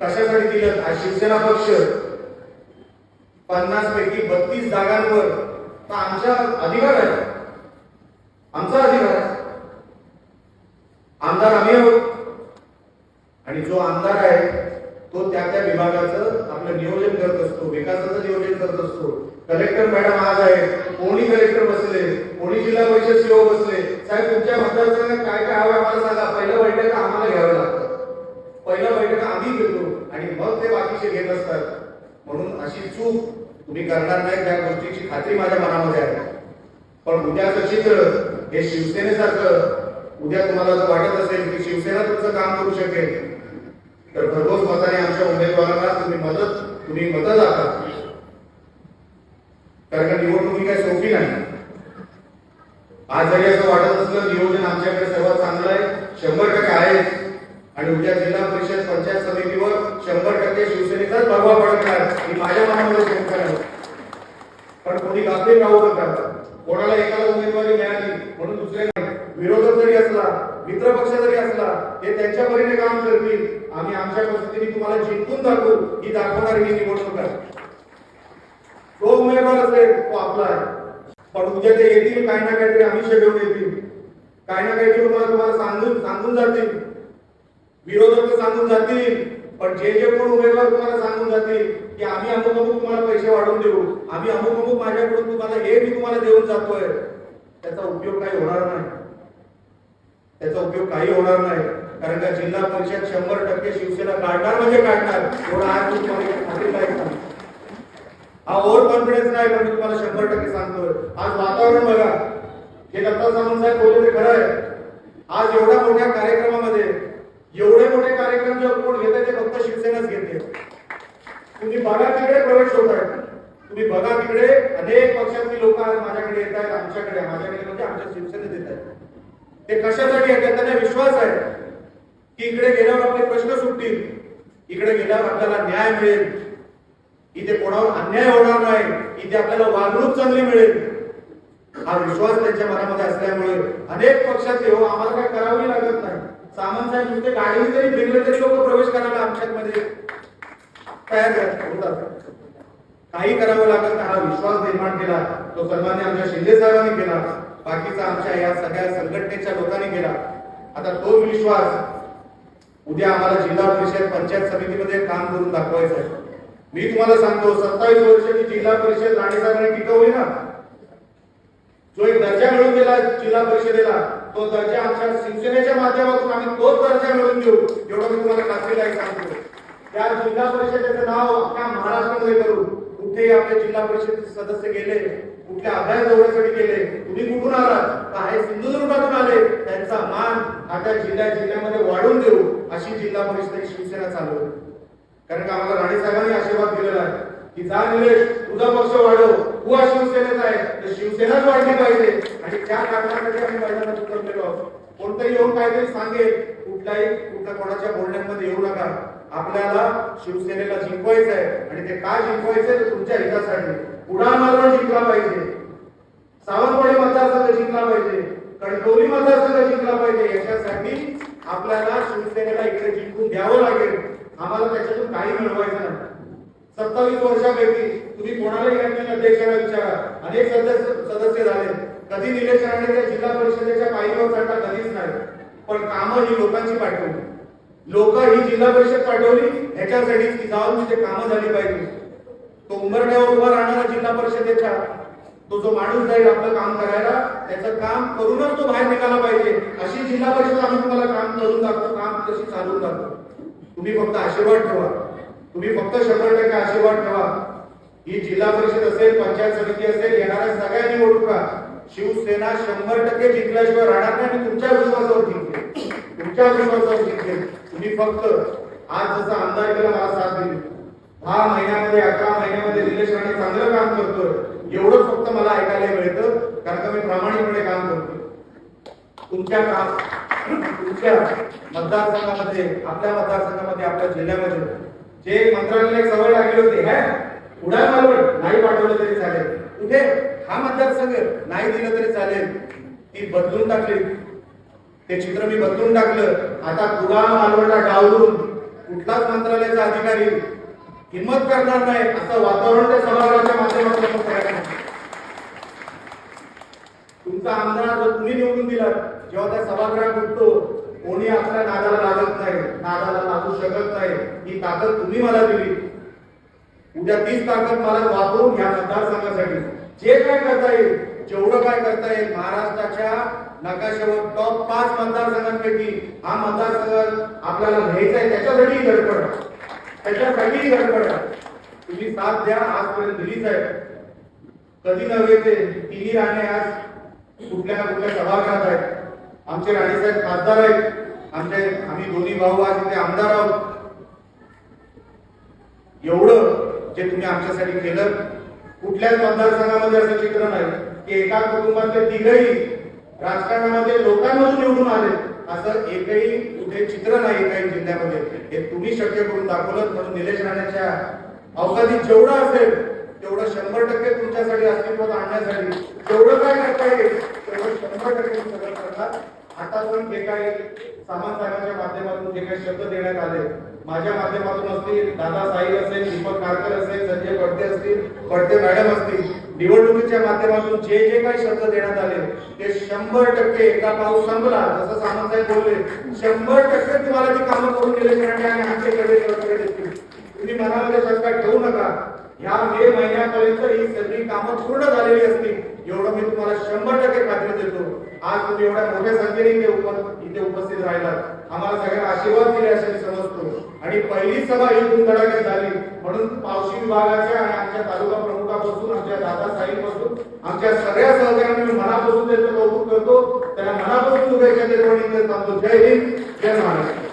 कशासाठी दिलं हा शिवसेना पक्ष. पन्नास पैकी बत्तीस जागांवर आमचा अधिकार आहे आमचा अधिकार आहे. आमदार आम्ही आहोत. आणि जो आमदार आहे तो त्या त्या विभागाचं आपलं नियोजन करत असतो विकासाचं नियोजन करत असतो. कलेक्टर मॅडम आज आहे कोणी कलेक्टर बसले? कोणी जिल्हा परिषद सीओ बसले? साहेब तुमच्या मतदारसंघात काय काय हवं आम्हाला सांगा पहिलं बैठक आम्हाला घ्यावं लागतं पहिलं बैठक आम्ही घेतो आणि मग घेत असतात. म्हणून अशी चूक तुम्ही करणार नाही त्या गोष्टीची खात्री माझ्या मनामध्ये आहे. पण उद्याचं चित्र हे शिवसेनेसारखं उद्या तुम्हाला जर वाटत असेल की शिवसेना तुमचं काम करू शकेल तर भरघोस मताने आमच्या उमेदवारांना तुम्ही मदत तुम्ही मदत दाखवा कारण का निवडणुकी काही सोपी नाही. आज जरी असं वाटत असलं नियोजन आमच्याकडे सर्वात चांगलं आहे शंभर टक्के आहे आणि उद्या जिल्हा परिषद पंचायत समितीवर शंभर टक्के शिवसेनेचाच भगवा पडणार ही माझ्या मनामध्ये शंका नाही. पण कोणी गाफील राहू नका कोणाला एकाला उमेदवारी मिळाली म्हणून दुसऱ्या विरोधक जरी असला मित्र पक्ष जरी असला ते त्यांच्या परीने काम करतील. आम्ही आमच्या पद्धतीने तुम्हाला जिंकून दाखवू ही दाखवणारी ही निवडणूक आहे. तो उमेदवार असेल तो आपला आहे. पण उद्या ते येतील काही ना काहीतरी आमिष घेऊन येतील. काही ना काहीतरी तुम्हाला तुम्हाला सांगून सांगून जातील. विरोधक तर सांगून जातील पण जे जे कोण उमेदवार तुम्हाला सांगून जातील की आम्ही अमुक अमुक तुम्हाला पैसे वाढवून देऊ आम्ही अमुक अमुक माझ्याकडून तुम्हाला हे मी तुम्हाला देऊन जातोय त्याचा उपयोग काही होणार नाही. त्याचा उपयोग काही होणार नाही. कारण का जिल्हा परिषद शंभर टक्के शिवसेना काढणार म्हणजे काढणार. एवढा आज मी तुम्हाला हा ओव्हर कॉन्फिडन्स नाही पण मी तुम्हाला शंभर टक्के सांगतोय. आज वातावरण बघा. हे दत्ता सामंत साहेब बोलले ते खरं आहे. आज एवढ्या मोठ्या कार्यक्रमामध्ये एवढे मोठे कार्यक्रम जे कोण घेते ते फक्त शिवसेनाच घेते तुम्ही बघा तिकडे प्रवेश होत आहे. तुम्ही बघा तिकडे अनेक पक्षातली लोक आज माझ्याकडे येत आहेत आमच्याकडे माझ्याकडे म्हणजे आमच्या शिवसेनेत येत आहेत. ते कशासाठी येतात त्यांना विश्वास आहे की इकडे गेल्यावर आपले प्रश्न सुटतील. इकडे गेल्यावर आपल्याला न्याय मिळेल. इथे कोणावर अन्याय होणार नाही. इथे आपल्याला वागणूक चांगली मिळेल. हा विश्वास त्यांच्या मनामध्ये असल्यामुळे अनेक पक्षातले हो आम्हाला काय सामंत साहेब नुसते गाडीने जरी फिरलं तरी लोक प्रवेश करायला आमच्यात मध्ये तयार होतात काही करावं लागत हा विश्वास निर्माण केला. तो सर्वांनी आमच्या शिंदे साहेबांनी केला. बाकीचा आमच्या या सगळ्या संघटनेच्या लोकांनी केला. आता तो विश्वास उद्या आम्हाला जिल्हा परिषद पंचायत समितीमध्ये काम करून दाखवायचं आहे. मी तुम्हाला सांगतो सत्तावीस वर्ष जिल्हा परिषद राणे साहेबांनी टिकवली ना? जो एक दर्जा मिळून दिला जिल्हा परिषदेला तो दर्जा आमच्या शिवसेनेच्या माध्यमातून आम्ही तोच दर्जा मिळवून देऊ एवढं मी तुम्हाला खात्रीलायक सांगतो. त्या जिल्हा परिषदेचं नाव अख्ख्या महाराष्ट्रामध्ये करू कुठेही आपले जिल्हा परिषदेचे सदस्य गेले कुठल्या अभ्यास दौऱ्यासाठी गेले तुम्ही कुठून आलात? तर हे सिंधुदुर्गातून आले त्यांचा मान आता जिल्ह्या जिल्ह्यामध्ये वाढवून देऊ अशी जिल्हा परिषद शिवसेना चालू कारण का आम्हाला राणे साहेबांनी आशीर्वाद दिलेला आहे. की जा निलेश तुझा पक्ष वाढव. तू हा शिवसेनेचा आहे. तर शिवसेनाच वाढली पाहिजे. आणि त्या कारणासाठी आम्ही मैदानात उतरलेलो आहोत. कोणतंही येऊन काहीतरी सांगेल. कुठल्याही कुठल्या कोणाच्या बोलण्यामध्ये येऊ नका. आपल्याला शिवसेनेला जिंकवायचं आहे. आणि ते काय जिंकवायचंय तर तुमच्या हितासाठी. उडान मालवण जिंकला पाहिजे. सावंतवाडी मतदारसंघ जिंकला पाहिजे. कणकवली मतदारसंघ जिंकला पाहिजे. याच्यासाठी आपल्याला शिवसेनेला इकडे जिंकून द्यावं लागेल. आम्हाला त्याच्यातून काही मिळवायचं नाही. सत्तावीस वर्षापैकी तुम्ही कोणालाही या अध्यक्षाला विचारा? अनेक सदस्य सदस्य झाले. कधी निलेश राणे त्या जिल्हा परिषदेच्या पायरीवर चढला कधीच नाही. पण कामं ही लोकांची पाठवली. लोक ही जिल्हा परिषद पाठवली ह्याच्यासाठी की जाऊन तिथे कामं झाली पाहिजे. तो उंबरड्यावर उभा राहणारा जिल्हा परिषदेच्या तो जो माणूस जाईल आपलं काम करायला त्याचं काम करूनच तो बाहेर निघाला पाहिजे. अशी जिल्हा परिषद आम्ही तुम्हाला काम करून दाखवतो काम तशी चालवून दाखवतो तुम्ही फक्त आशीर्वाद ठेवा. तुम्ही फक्त शंभर टक्के आशीर्वाद ठेवा. ही जिल्हा परिषद असेल पंचायत समिती असेल येणाऱ्या सगळ्या निवडणुका शिवसेना शंभर टक्के जिंकल्याशिवाय राहणार नाही आणि तुमच्या विश्वासावर जिंकते तुमच्या विश्वासावर जिंकते तुम्ही फक्त आज जसं आमदार केला मला साथ दिली. दहा महिन्यामध्ये अकरा महिन्यामध्ये निलेश राणे चांगलं काम करतोय. एवढंच फक्त मला ऐकायला मिळतं कारण का मी प्रामाणिकपणे काम करतोय. तुमच्या काम तुमच्या मतदारसंघामध्ये आपल्या मतदारसंघामध्ये आपल्या जिल्ह्यामध्ये. जे मंत्रालयाला सवय लागली होती है? उडान मालवण नाही पाठवलं तरी चालेल. कुठे? हा मतदारसंघ नाही दिलं तरी चालेल. ती बदलून टाकली. ते चित्र मी बदलून टाकलं. आता कुडाळ मालवणला डावलून कुठलाच मंत्रालयाचा अधिकारी हिंमत करणार नाही. असं वातावरण त्या सभागृहाच्या माध्यमातून तयार तुमचा आमदार जो तुम्ही निवडून दिला जेव्हा त्या सभागृहात उठतो कोणी आपल्या नादाला लागत नाही नादाला लागू शकत नाही. ही ताकद तुम्ही मला दिली. उद्या तीच ताकद मला वापरून ह्या मतदारसंघासाठी. जे काय करता येईल जेवढं काय करता येईल महाराष्ट्राच्या नकाशावर टॉप पाच मतदारसंघांपैकी हा मतदारसंघ आपल्याला घ्यायचा आहे त्याच्यासाठी गडबड त्याच्यासाठी गडबड तुम्ही साथ द्या आजपर्यंत दिलीच आहे. कधी नव्हे ते तिन्ही राणे आज कुठल्या ना कुठल्या सभागृहात आहेत. आमचे राणेसाहेब खासदार आहेत. आमचे आम्ही दोन्ही भाऊ आज इथे आमदार आहोत. एवढं जे तुम्ही आमच्यासाठी केलं कुठल्याच मतदारसंघामध्ये असं चित्र नाही की एका कुटुंबातले तिघही राजकारणामध्ये लोकांमधून निवडून आले. असं एकही कुठे चित्र नाही काही जिल्ह्यामध्ये. हे तुम्ही शक्य करून दाखवलं म्हणून निलेश राणेच्या अवकाधी जेवढं असेल तेवढं शंभर टक्के तुमच्यासाठी अस्तित्वात आणण्यासाठी तेवढं काय करता येईल तेवढं शंभर टक्के सगळं करणार. आता पण जे काही सामान साहेबांच्या माध्यमातून जे काही शब्द देण्यात आले माझ्या माध्यमातून असतील दादा साई असेल दीपक कारकर असेल संजय पडते असतील पडते मॅडम असतील निवडणुकीच्या माध्यमातून जे जे काही शब्द देण्यात आले ते शंभर टक्के एका पाऊस संपला जसं सामंत साहेब बोलले शंभर टक्के तुम्हाला ती कामं करून दिले आणि आमच्याकडे तुम्ही मनामध्ये शंका ठेवू नका. ह्या मे महिन्यापर्यंत ही सगळी कामं पूर्ण झालेली असतील. एवढं मी तुम्हाला शंभर टक्के खात्री देतो. आज तुम्ही एवढ्या मोठ्या संख्येने इथे इथे उपस्थित राहिलात. आम्हाला सगळ्यांना आशीर्वाद दिले असे मी समजतो. आणि पहिली सभा ही धुमधडाक्यात झाली. म्हणून पावशी विभागाच्या आणि आमच्या तालुका प्रमुखापासून आमच्या दादा साहेबांपासून आमच्या सगळ्या सहकार्यांनी मी मनापासून त्याचं कौतुक करतो. त्यांना मनापासून शुभेच्छा देतो आणि थांबतो. जय हिंद जय महाराष्ट्र.